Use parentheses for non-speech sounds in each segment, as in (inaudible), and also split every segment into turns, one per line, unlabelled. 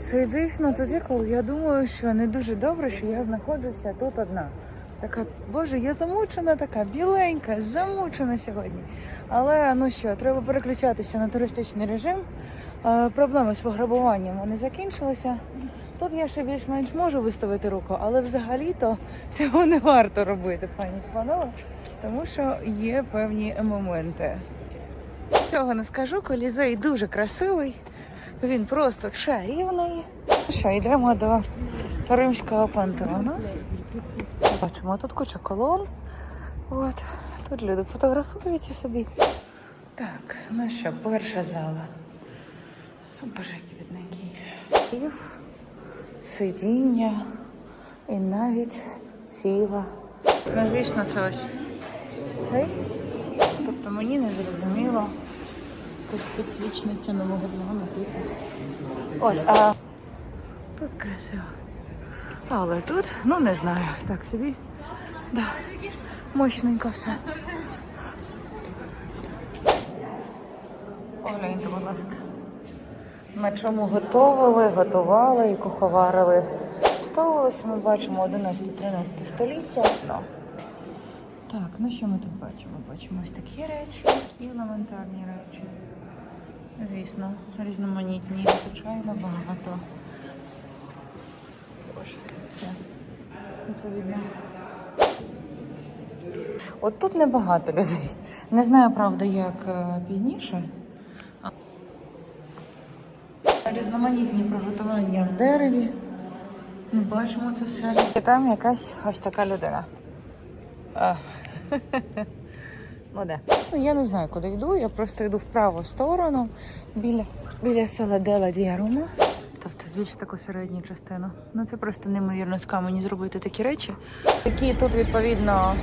Це дійсно тоді, коли я думаю, що не дуже добре, що я знаходжуся тут одна. Така, боже, я замучена така, біленька, замучена сьогодні. Але ну що, треба переключатися на туристичний режим. Е, проблеми з пограбуванням вони закінчилися. Тут я ще більш-менш можу виставити руку, але взагалі-то цього не варто робити, пані панове, тому що є певні моменти. Чого не скажу, колізей дуже красивий, він просто чарівний. Що, йдемо до римського пантеону. Бачимо, тут куча колон. От, тут люди фотографуються собі. Так, ну що, перша зала. Боже, який бідненький. Сидіння і навіть ціла. Ну, звісно, це ось цей. Тобто мені не зрозуміло. Якась підсвічниця новогодного типу. От, а тут красиво. Але тут, ну не знаю, так собі. Да. Мощненько все. Погляньте, будь ласка. На чому готували, готували і куховарили. Ставилося, ми бачимо 11-13 століття. Ну. Так, ну що ми тут бачимо? Бачимо ось такі речі і елементарні речі. Звісно, різноманітні, звичайно, багато. Боже, це відповідно. От тут небагато людей. Не знаю, правда, як е, пізніше. Різноманітні приготування в дереві. Ми бачимо це все. І там якась ось така людина. (laughs) А. Ну? Ну, я не знаю, куди йду. Я просто йду в праву сторону біля, біля села Дела Діарума. Тобто більш таку середню частину. Ну це просто неймовірно з камені зробити такі речі, які тут відповідно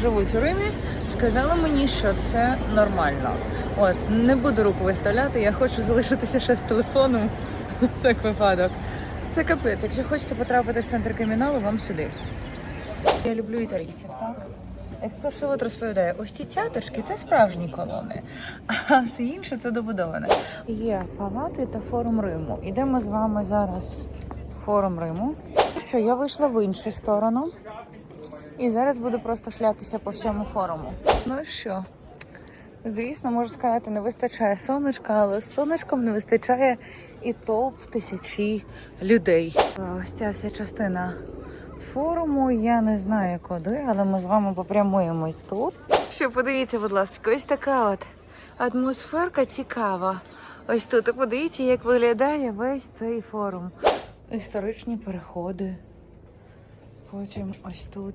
живуть у Римі. Сказали мені, що це нормально. От не буду руку виставляти. Я хочу залишитися ще з телефоном. (laughs) всяк випадок. Це капець. Якщо хочете потрапити в центр криміналу, вам сюди. Я люблю італійців, так? Як то, що от розповідає, ось ці цяточки це справжні колони, а все інше це добудоване. Є палати та форум Риму. Ідемо з вами зараз в форум Риму. Що я вийшла в іншу сторону і зараз буду просто шлятися по всьому форуму. Ну що, звісно, можу сказати, не вистачає сонечка, але сонечком не вистачає і толп тисячі людей. Ось ця вся частина форуму. Я не знаю куди, але ми з вами попрямуємо тут. Що подивіться, будь ласка, ось така от атмосферка цікава. Ось тут. Подивіться, як виглядає весь цей форум. Історичні переходи. Потім ось тут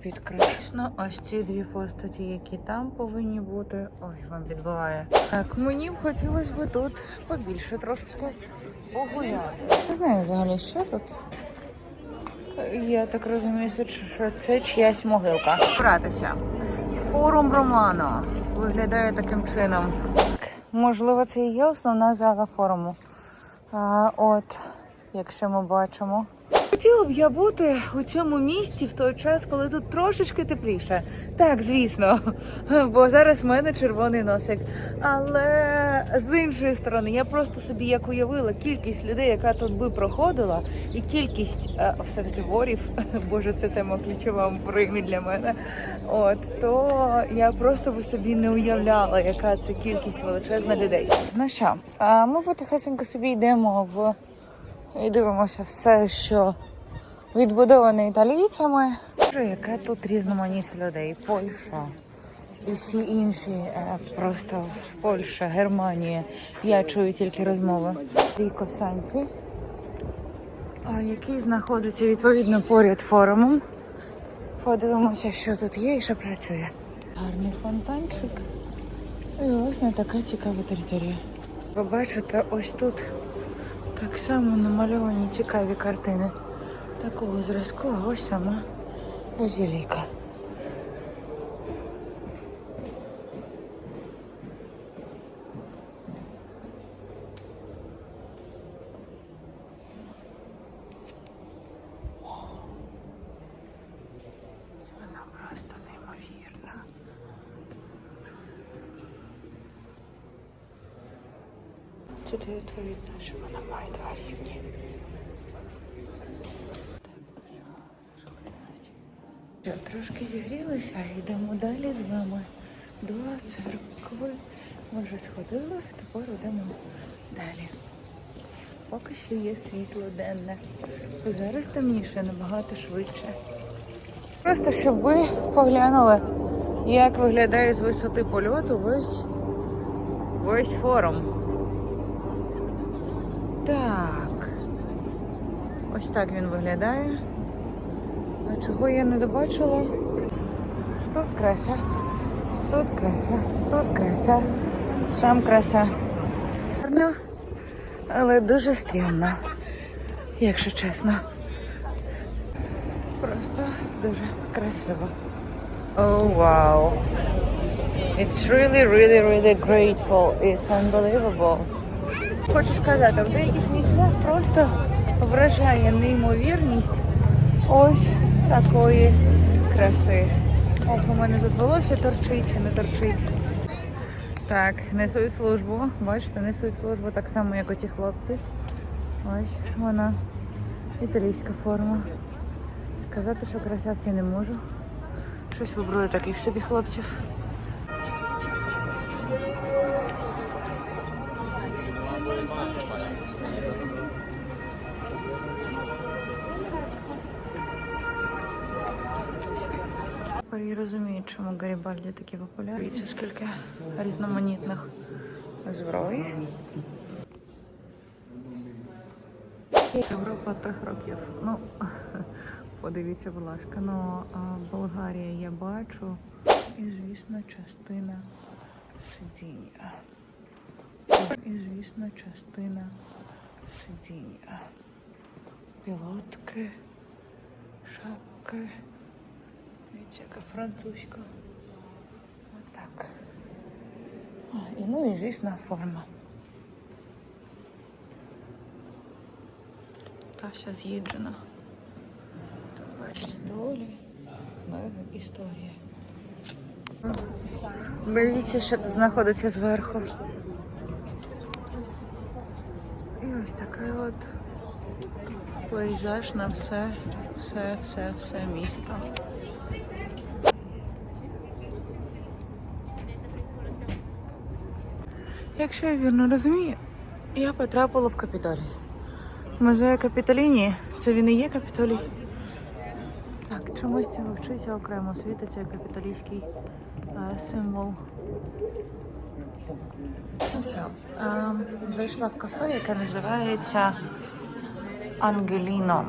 підкреслено ось ці дві постаті, які там повинні бути. Ой, вам відбиває. Так, мені б хотілося б тут побільше трошечки погуляти. Не знаю взагалі, що тут. Я так розумію, що це чиясь могилка. Братися. Форум Романо виглядає таким чином. Можливо, це і є основна зала форуму. А, от, якщо ми бачимо. Хотіла б я бути у цьому місці в той час, коли тут трошечки тепліше. Так, звісно, (laughs) бо зараз в мене червоний носик. Але з іншої сторони, я просто собі як уявила кількість людей, яка тут би проходила, і кількість е, все-таки ворів, (laughs) боже, це тема ключова в Римі для мене. От то я просто би собі не уявляла, яка це кількість величезна людей. Ну що, ми потихесенько собі йдемо в і дивимося все, що відбудоване італійцями. Яке тут різноманіття людей. Польща і всі інші е, просто Польща, Германія. Я чую тільки розмови. Ріко Санці, який знаходиться відповідно поряд форумом. Подивимося, що тут є і що працює. Гарний фонтанчик. І власне така цікава територія. Ви бачите, ось тут так само намальовані цікаві картини такого зразку, ось сама базіліка. Вона просто неймовірна. Тут відповідно, що вона має два рівні. Трошки зігрілися, йдемо далі з вами до церкви. Ми вже сходили, тепер йдемо далі. Поки що є світло денне. Зараз темніше набагато швидше. Просто щоб ви поглянули, як виглядає з висоти польоту весь, весь форум. Так. Ось так він виглядає. А чого я не добачила? Тут краса, тут краса, тут краса, там краса. Гарно, але дуже стрімно, якщо чесно. Просто дуже красиво. Oh wow. It's really, really, really grateful. It's unbelievable. Хочу сказати, в деяких місцях просто вражає неймовірність ось такої краси. Ох, у мене тут волосся торчить чи не торчить. Так, несуть службу. Бачите, несуть службу так само, як оці хлопці. Ось вона. Італійська форма. Сказати, що красавці не можу. Щось вибрали таких собі хлопців. Тепер я розумію, чому Гарібальді такі популярні. Дивіться, скільки різноманітних зброї. Європа тих років. Ну, (laughs) подивіться, будь ласка. Ну, Болгарія я бачу. І, звісно, частина сидіння. І, звісно, частина сидіння. Пілотки, шапки. Дивіться, яка французька. Отак. І ну і звісно форма. Та вся з'їджена. Столі. Історія. Дивіться, що тут знаходиться зверху. І ось такий от пейзаж на все, все, все, все місто. Якщо я вірно розумію, я потрапила в Капітолій. Музей Капітоліні. Це він і є Капітолій. Так, чомусь це вивчиться окремо. Світиться капітолійський е, символ. Ну що, е, зайшла в кафе, яке називається Ангеліно.